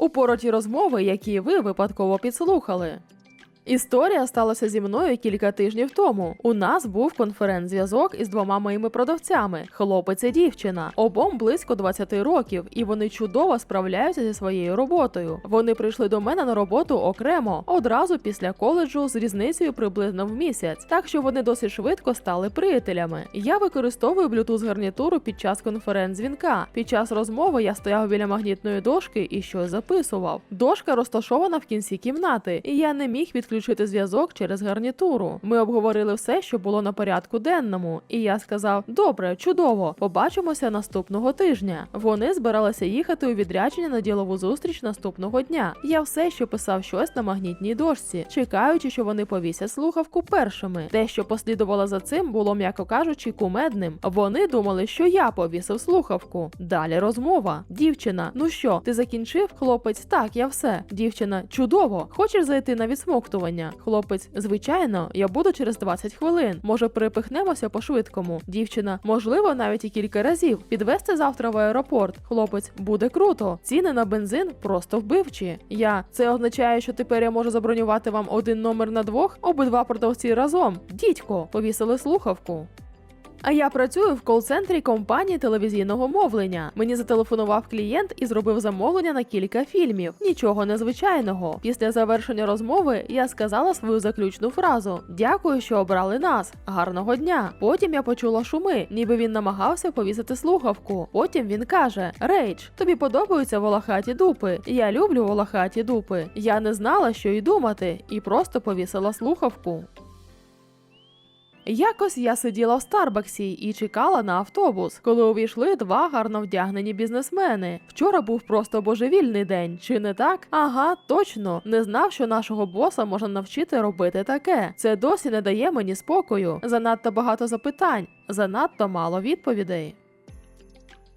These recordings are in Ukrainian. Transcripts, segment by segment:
Упороті розмови, які ви випадково підслухали. Історія сталася зі мною кілька тижнів тому. У нас був конференц-зв'язок із двома моїми продавцями: хлопець і дівчина. Обом близько 20 років, і вони чудово справляються зі своєю роботою. Вони прийшли до мене на роботу окремо одразу після коледжу з різницею приблизно в місяць, так що вони досить швидко стали приятелями. Я використовую Bluetooth гарнітуру під час конференц-дзвінка. Під час розмови я стояв біля магнітної дошки і щось записував. Дошка розташована в кінці кімнати, і я не міг відключити зв'язок через гарнітуру. Ми обговорили все, що було на порядку денному, і я сказав: Добре, чудово, побачимося наступного тижня. Вони збиралися їхати у відрядження на ділову зустріч наступного дня. Я все ще писав щось на магнітній дошці, чекаючи, що вони повісять слухавку першими. Те, що послідувало за цим, було, м'яко кажучи, кумедним. Вони думали, що я повісив слухавку. Далі розмова. Дівчина, ну що, ти закінчив? Хлопець, так, я все. Дівчина, чудово. Хочеш зайти на відсмоктування? Хлопець, звичайно, я буду через 20 хвилин. Може, перепихнемося по-швидкому. Дівчина, можливо, навіть і кілька разів. Підвести завтра в аеропорт. Хлопець, буде круто. Ціни на бензин просто вбивчі. Я це означає, що тепер я можу забронювати вам один номер на двох, обидва продавці разом. Дідько, повісили слухавку. А я працюю в кол-центрі компанії телевізійного мовлення. Мені зателефонував клієнт і зробив замовлення на кілька фільмів. Нічого незвичайного. Після завершення розмови я сказала свою заключну фразу: Дякую, що обрали нас. Гарного дня. Потім я почула шуми, ніби він намагався повісити слухавку. Потім він каже: Рейдж, тобі подобаються волохаті дупи. Я люблю волохаті дупи. Я не знала, що й думати, і просто повісила слухавку. Якось я сиділа в Старбаксі і чекала на автобус, коли увійшли два гарно вдягнені бізнесмени. Вчора був просто божевільний день, чи не так? Ага, точно не знав, що нашого боса можна навчити робити таке. Це досі не дає мені спокою. Занадто багато запитань, занадто мало відповідей.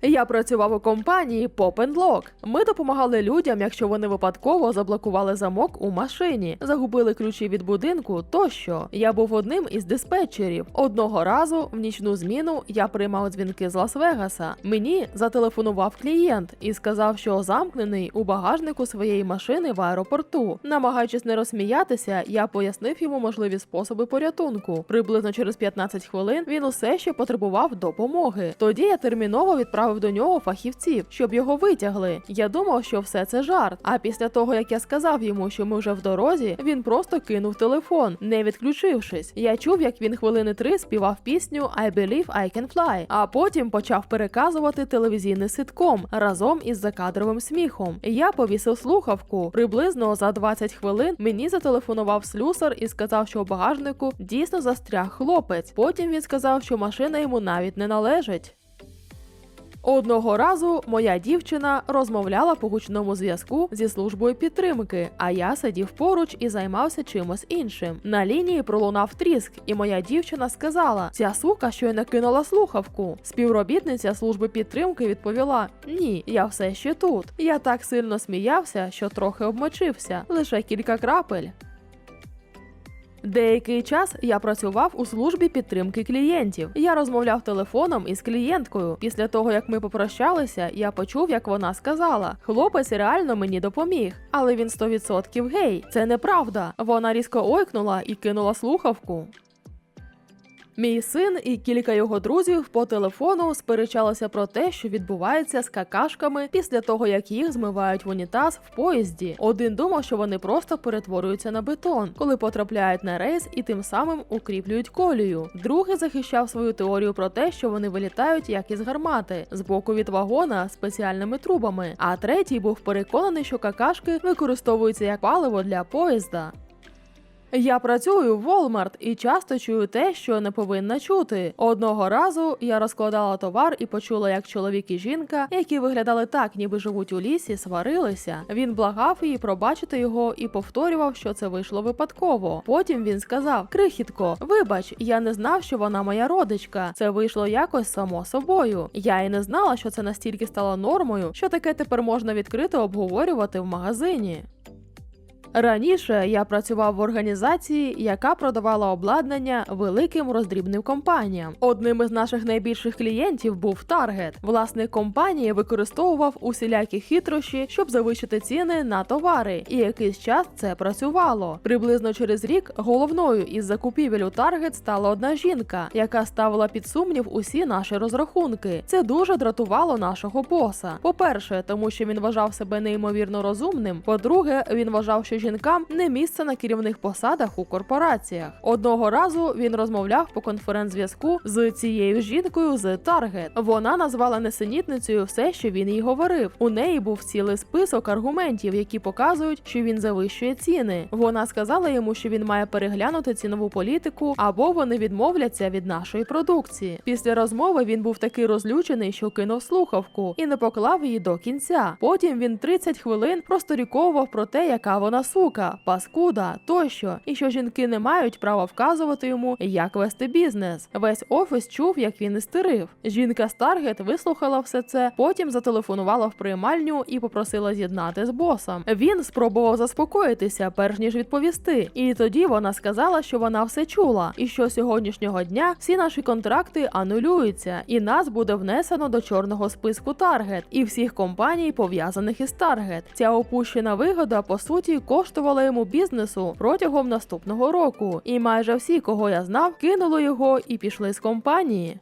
Я працював у компанії Pop and Lock. Ми допомагали людям, якщо вони випадково заблокували замок у машині, загубили ключі від будинку тощо. Я був одним із диспетчерів. Одного разу в нічну зміну я приймав дзвінки з Лас-Вегаса. Мені зателефонував клієнт і сказав, що замкнений у багажнику своєї машини в аеропорту. Намагаючись не розсміятися, я пояснив йому можливі способи порятунку. Приблизно через 15 хвилин він усе ще потребував допомоги. Тоді я терміново відправив до нього фахівців, щоб його витягли. Я думав, що все це жарт. А після того, як я сказав йому, що ми вже в дорозі, він просто кинув телефон, не відключившись. Я чув, як він хвилини три співав пісню I Believe I Can Fly, а потім почав переказувати телевізійний ситком разом із закадровим сміхом. Я повісив слухавку. Приблизно за 20 хвилин мені зателефонував слюсар і сказав, що у багажнику дійсно застряг хлопець. Потім він сказав, що машина йому навіть не належить. Одного разу моя дівчина розмовляла по гучному зв'язку зі службою підтримки, а я сидів поруч і займався чимось іншим. На лінії пролунав тріск, і моя дівчина сказала: Ця сука щойно кинула слухавку. Співробітниця служби підтримки відповіла: Ні, я все ще тут. Я так сильно сміявся, що трохи обмочився, лише кілька крапель. Деякий час я працював у службі підтримки клієнтів. Я розмовляв телефоном із клієнткою. Після того, як ми попрощалися, я почув, як вона сказала: хлопець реально мені допоміг, але він 100% гей. Це неправда. Вона різко ойкнула і кинула слухавку. Мій син і кілька його друзів по телефону сперечалися про те, що відбувається з какашками після того, як їх змивають в унітаз в поїзді. Один думав, що вони просто перетворюються на бетон, коли потрапляють на рейс і тим самим укріплюють колію. Другий захищав свою теорію про те, що вони вилітають як із гармати з боку від вагона спеціальними трубами. А третій був переконаний, що какашки використовуються як паливо для поїзда. Я працюю в Walmart і часто чую те, що не повинна чути. Одного разу я розкладала товар і почула, як чоловік і жінка, які виглядали так, ніби живуть у лісі, сварилися. Він благав її пробачити його і повторював, що це вийшло випадково. Потім він сказав: Крихітко, вибач, я не знав, що вона моя родичка. Це вийшло якось само собою. Я і не знала, що це настільки стало нормою, що таке тепер можна відкрито обговорювати в магазині. Раніше я працював в організації, яка продавала обладнання великим роздрібним компаніям. Одним із наших найбільших клієнтів був Target. Власник компанії використовував усілякі хитрощі, щоб завищити ціни на товари, і якийсь час це працювало. Приблизно через рік головною із закупівель у Target стала одна жінка, яка ставила під сумнів усі наші розрахунки. Це дуже дратувало нашого боса. По-перше, тому що він вважав себе неймовірно розумним. По-друге, він вважав, що жінкам не місце на керівних посадах у корпораціях. Одного разу він розмовляв по конференц-зв'язку з цією жінкою з Target. Вона назвала несенітницею все, що він їй говорив. У неї був цілий список аргументів, які показують, що він завищує ціни. Вона сказала йому, що він має переглянути цінову політику, або вони відмовляться від нашої продукції. Після розмови він був такий розлючений, що кинув слухавку і не поклав її до кінця. Потім він 30 хвилин просторіковував про те, яка вона сука, паскуда тощо, і що жінки не мають права вказувати йому, як вести бізнес. Весь офіс чув, як він істерив. Жінка Target вислухала все це, потім зателефонувала в приймальню і попросила з'єднати з босом. Він спробував заспокоїтися, перш ніж відповісти. І тоді вона сказала, що вона все чула, і що сьогоднішнього дня всі наші контракти анулюються, і нас буде внесено до чорного списку Target і всіх компаній, пов'язаних із Target. Ця опущена вигода по суті коштувала йому бізнесу протягом наступного року. І майже всі, кого я знав, кинули його і пішли з компанії.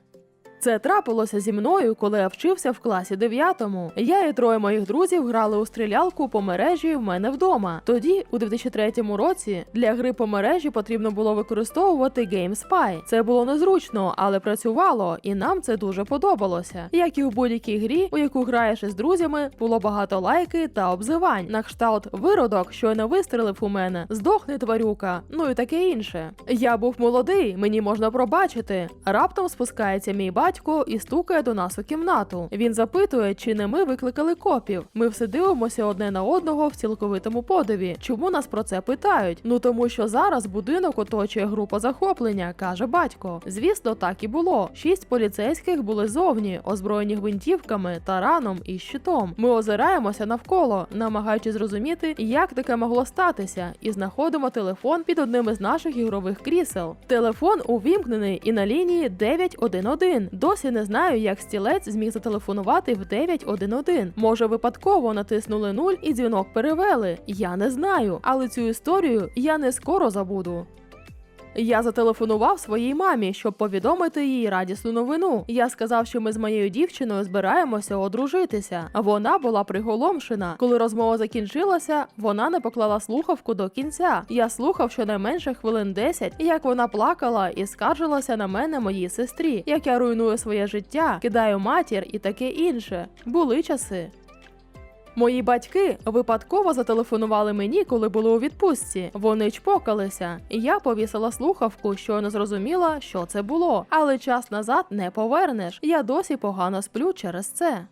Це трапилося зі мною, коли я вчився в класі 9. Я і троє моїх друзів грали у стрілялку по мережі в мене вдома. Тоді, у 2003 році, для гри по мережі потрібно було використовувати GameSpy. Це було незручно, але працювало, і нам це дуже подобалося. Як і у будь-якій грі, у яку граєш із друзями, було багато лайки та обзивань. На кшталт виродок, що не вистрелив у мене, здохне тварюка, ну і таке інше. Я був молодий, мені можна пробачити. Раптом спускається мій батько і стукає до нас у кімнату. Він запитує, чи не ми викликали копів. Ми все дивимося одне на одного в цілковитому подиві. Чому нас про це питають? Ну тому що зараз будинок оточує група захоплення, каже батько. Звісно, так і було. Шість поліцейських були зовні, озброєні гвинтівками, тараном і щитом. Ми озираємося навколо, намагаючись зрозуміти, як таке могло статися, і знаходимо телефон під одним із наших ігрових крісел. Телефон увімкнений і на лінії 911. Досі не знаю, як стілець зміг зателефонувати в 911. Може, випадково натиснули нуль і дзвінок перевели. Я не знаю, але цю історію я не скоро забуду. Я зателефонував своїй мамі, щоб повідомити їй радісну новину. Я сказав, що ми з моєю дівчиною збираємося одружитися. Вона була приголомшена. Коли розмова закінчилася, вона не поклала слухавку до кінця. Я слухав щонайменше хвилин 10, як вона плакала і скаржилася на мене моїй сестрі, як я руйную своє життя, кидаю матір і таке інше. Були часи. Мої батьки випадково зателефонували мені, коли були у відпустці. Вони чпокалися. і Я повісила слухавку, що не зрозуміла, що це було. Але час назад не повернеш. Я досі погано сплю через це.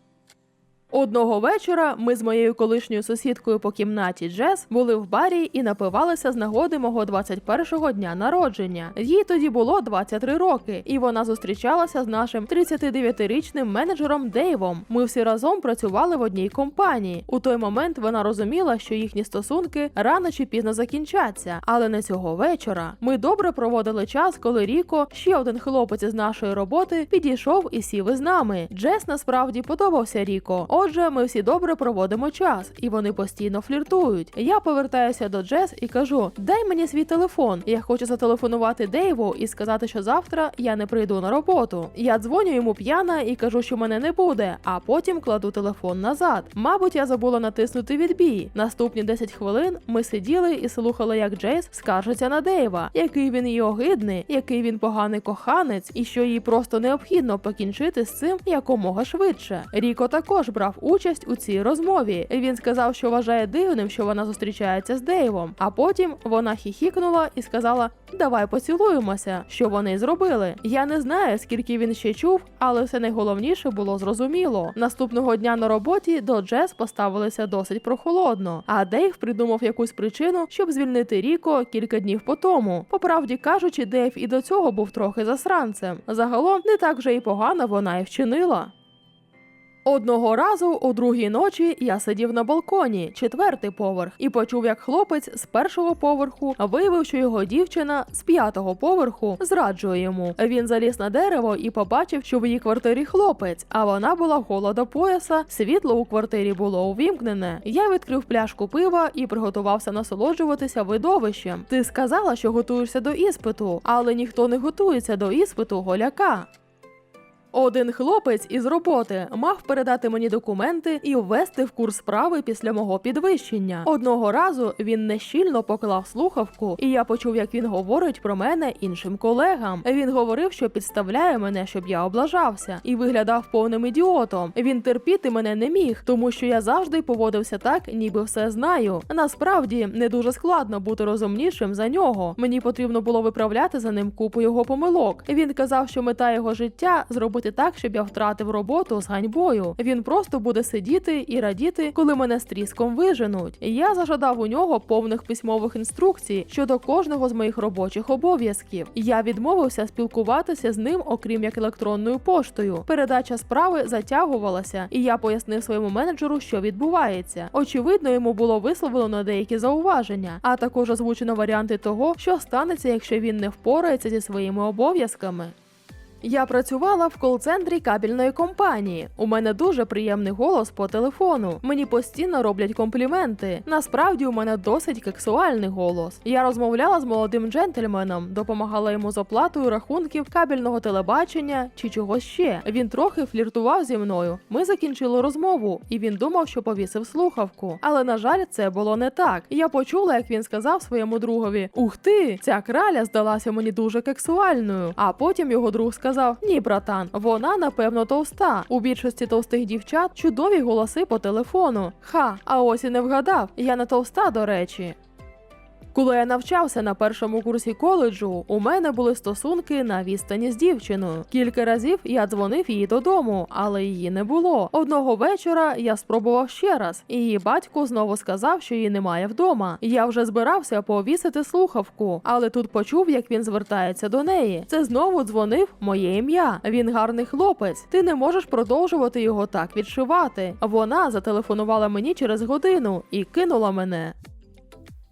Одного вечора ми з моєю колишньою сусідкою по кімнаті Джес були в барі і напивалися з нагоди мого 21-го дня народження. Їй тоді було 23 роки, і вона зустрічалася з нашим 39-річним менеджером Дейвом. Ми всі разом працювали в одній компанії. У той момент вона розуміла, що їхні стосунки рано чи пізно закінчаться, але не цього вечора. Ми добре проводили час, коли Ріко, ще один хлопець із нашої роботи, підійшов і сів із нами. Джес насправді подобався Ріко. Отже, ми всі добре проводимо час, і вони постійно фліртують. Я повертаюся до Джес і кажу: дай мені свій телефон. Я хочу зателефонувати Дейву і сказати, що завтра я не прийду на роботу. Я дзвоню йому п'яна і кажу, що мене не буде, а потім кладу телефон назад. Мабуть, я забула натиснути відбій. Наступні 10 хвилин ми сиділи і слухали, як Джейс скаржиться на Дейва, який він її огидний, який він поганий коханець, і що їй просто необхідно покінчити з цим якомога швидше. Ріко також брав участь у цій розмові. Він сказав, що вважає дивним, що вона зустрічається з Дейвом. А потім вона хіхікнула і сказала: Давай поцілуємося, що вони зробили. Я не знаю, скільки він ще чув, але все найголовніше було зрозуміло. Наступного дня на роботі до Джес поставилися досить прохолодно. А Дейв придумав якусь причину, щоб звільнити Ріко кілька днів по тому. По правді кажучи, Дейв і до цього був трохи засранцем. Загалом не так вже і погано вона і вчинила. Одного разу о другій ночі я сидів на балконі, четвертий поверх, і почув, як хлопець з першого поверху виявив, що його дівчина з п'ятого поверху зраджує йому. Він заліз на дерево і побачив, що в її квартирі хлопець, а вона була гола до пояса. Світло у квартирі було увімкнене. Я відкрив пляшку пива і приготувався насолоджуватися видовищем. Ти сказала, що готуєшся до іспиту, але ніхто не готується до іспиту голяка. Один хлопець із роботи мав передати мені документи і ввести в курс справи після мого підвищення. Одного разу він нещільно поклав слухавку, і я почув, як він говорить про мене іншим колегам. Він говорив, що підставляє мене, щоб я облажався, і виглядав повним ідіотом. Він терпіти мене не міг, тому що я завжди поводився так, ніби все знаю. Насправді не дуже складно бути розумнішим за нього. Мені потрібно було виправляти за ним купу його помилок. Він казав, що мета його життя зробити так, щоб я втратив роботу з ганьбою. Він просто буде сидіти і радіти, коли мене з тріском виженуть. Я зажадав у нього повних письмових інструкцій щодо кожного з моїх робочих обов'язків. Я відмовився спілкуватися з ним, окрім як електронною поштою. Передача справи затягувалася, і я пояснив своєму менеджеру, що відбувається. Очевидно, йому було висловлено деякі зауваження, а також озвучено варіанти того, що станеться, якщо він не впорається зі своїми обов'язками. Я працювала в кол-центрі кабельної компанії. У мене дуже приємний голос по телефону. Мені постійно роблять компліменти. Насправді у мене досить кексуальний голос. Я розмовляла з молодим джентльменом, допомагала йому з оплатою рахунків кабельного телебачення чи чогось ще. Він трохи фліртував зі мною. Ми закінчили розмову, і він думав, що повісив слухавку. Але на жаль, це було не так. Я почула, як він сказав своєму другові: Ух ти, ця краля здалася мені дуже кексуальною. А потім його друг сказав: Ні, братан, вона напевно товста. У більшості товстих дівчат чудові голоси по телефону. Ха, а ось і не вгадав. Я не товста, до речі. Коли я навчався на першому курсі коледжу, у мене були стосунки на відстані з дівчиною. Кілька разів я дзвонив їй додому, але її не було. Одного вечора я спробував ще раз, її батько знову сказав, що її немає вдома. Я вже збирався повісити слухавку, але тут почув, як він звертається до неї. Це знову дзвонив моє ім'я. Він гарний хлопець. Ти не можеш продовжувати його так відшивати. Вона зателефонувала мені через годину і кинула мене.